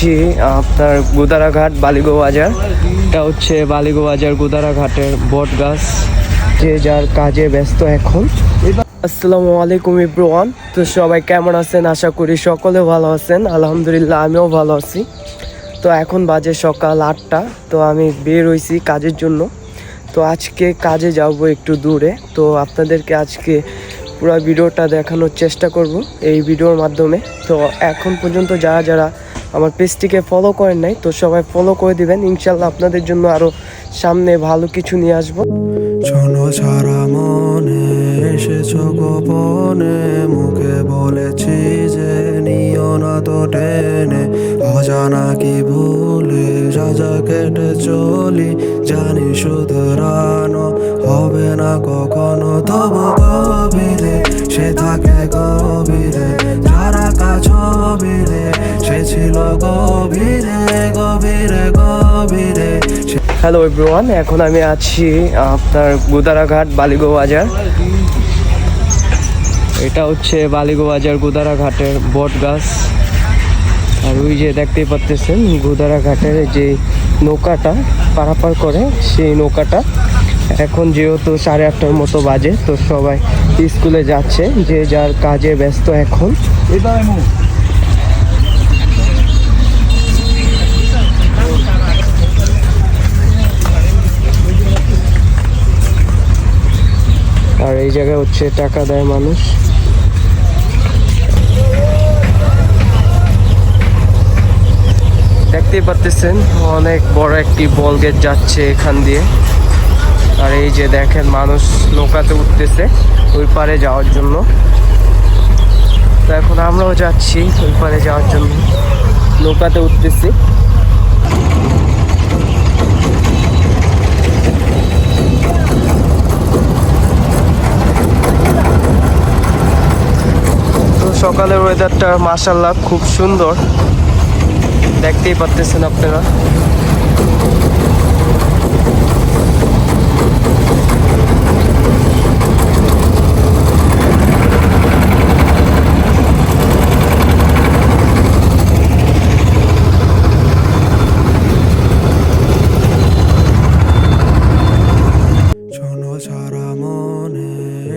জি, আপনার গুদারাঘাট বালিগো বাজার। এটা হচ্ছে বালিগো বাজার গুদারাঘাটের বট গাছ যে যার কাজে ব্যস্ত এখন। আসসালামু আলাইকুম ইব্রুয়ান তো সবাই কেমন আছেন? আশা করি সকলে ভালো আছেন। আলহামদুলিল্লাহ আমিও ভালো আছি। তো এখন বাজে সকাল আটটা। তো আমি বের হয়েছি কাজের জন্য। তো আজকে কাজে যাব একটু দূরে। তো আপনাদেরকে আজকে পুরো ভিডিওটা দেখানোর চেষ্টা করব এই ভিডিওর মাধ্যমে। তো এখন পর্যন্ত যারা যারা আমার পেজটিকে ফলো করেন নাই, তো সবাই ফলো করে দিবেন। ইনশাল্লাহ আপনাদের জন্য আরও সামনে ভালো কিছু নিয়ে আসব। শোনো ছাড়া মনে, এসেছ গোপনে, মুখে বলেছি যে নিও না তো টেনে। অজানা কি ভুলে, সাজা কেটে চলি। জানি শুধরানো হবে না কখনো তবু হ্যালো এভরিওয়ান এখন আমি আছি আপনার গুদারাঘাট বালিগো বাজার। এটা হচ্ছে বালিগো বাজার গুদারাঘাটের বট গাছ। আর ওই যে দেখতেই পাচ্তেছেন গুদারাঘাটের যে নৌকাটা পারাপার করে, সেই নৌকাটা এখন যেহেতু সাড়ে আটটার মতো বাজে, তো সবাই স্কুলে যাচ্ছে, যে যার কাজে ব্যস্ত এখন। আর এই জায়গায় হচ্ছে টাকা দেয় মানুষ। দেখতেই পাচ্ছেন অনেক বড় একটি বল গেট যাচ্ছে এখান দিয়ে। আর এই যে দেখেন, মানুষ নৌকাতে উঠতেছে ওই পারে যাওয়ার জন্য। তো এখন আমরাও যাচ্ছি ওই পারে যাওয়ার জন্য। নৌকাতে উঠতেছি। সকালের ওয়েদারটা মাসাল্লাহ খুব সুন্দর। দেখতেই পাচ্তেছেন আপনারা।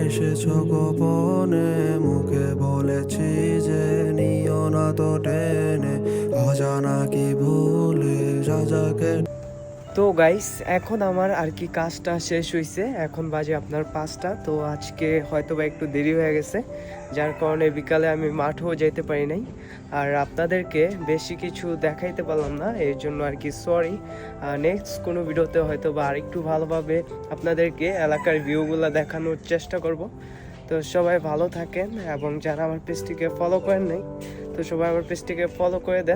এসেছ গোপনে মুখে বলেছি যে নিও না তো টেনে, অজানা কি ভুলে সাজাকে তো গাইস এখন আমার আর কি কাজটা শেষ হয়েছে এখন বাজে আপনার পাঁচটা, তো আজকে হয়তো বা একটু দেরি হয়ে গেছে, যার কারণে বিকালে আমি মাঠেও যেতে পারি নাই। আর আপনাদেরকে বেশি কিছু দেখাইতে পারলাম না, এর জন্য আর কি সরি নেক্সট কোনো ভিডিওতে হয়তো বা আরেকটু ভালোভাবে আপনাদেরকে এলাকার ভিউগুলো দেখানোর চেষ্টা করব। তো সবাই ভালো থাকেন এবং যারা আমার পেজটিকে ফলো করেন নাই, তো সবাই আমার পেজটিকে ফলো করে দেন।